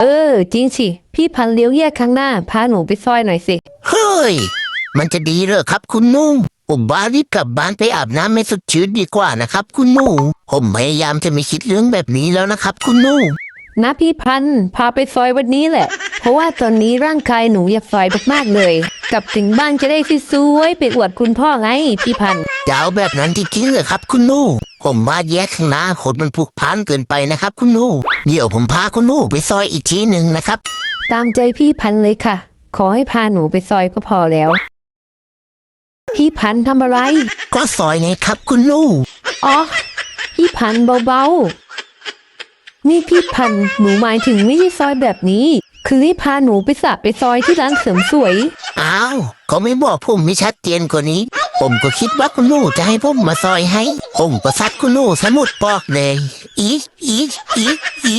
เออ จริงสิ พี่พันธุ์เลี้ยวแยกข้างหน้า พาหนูไปซอยหน่อยสิ เฮ้ย มันจะดีเหรอครับคุณหนูผมบ้ารีบกลับบ้านไปอาบน้ำให้สดชื่นดีกว่านะครับ คุณหนูผมพยายามจะไม่คิดเรื่องแบบนี้แล้วนะครับ คุณหนูนะพี่พันธุ์พาไปซอยวันนี้แหละ เพราะว่าตอนนี้ร่างกายหนูอยากซอยมากๆเลย กลับถึงบ้านจะได้สวยๆไปอวดคุณพ่อไงพี่พันธุ์จะเอาแบบนั้นจริงๆเหรอครับคุณหนูผมว่าแยกข้างหน้าคนมันผูกพันเกินไปนะครับคุณหนูเดี๋ยวผมพาคุณหนูไปซอยอีกทีหนึ่งนะครับ ตามใจพี่พันธุ์เลยค่ะ ขอให้พาหนูไปซอยก็พอแล้ว พี่พันธุ์ทำอะไร ก็ซอยไงครับคุณหนูอ๋อ พี่พันธุ์เบาๆ นี่พี่พันธุ์หนูหมายถึงไม่ใช่ซอยแบบนี้ คือให้พาหนูไปสระไปซอยที่ร้านเสริมสวย อ้าวเขาไม่บอกผมไม่ชัดเจนกว่านี้ ผมก็คิดว่าคุณหนูจะให้ผมมาซอยให้ ผมก็ซัดคุณหนูสมุดปอกเลย อีอีอีอี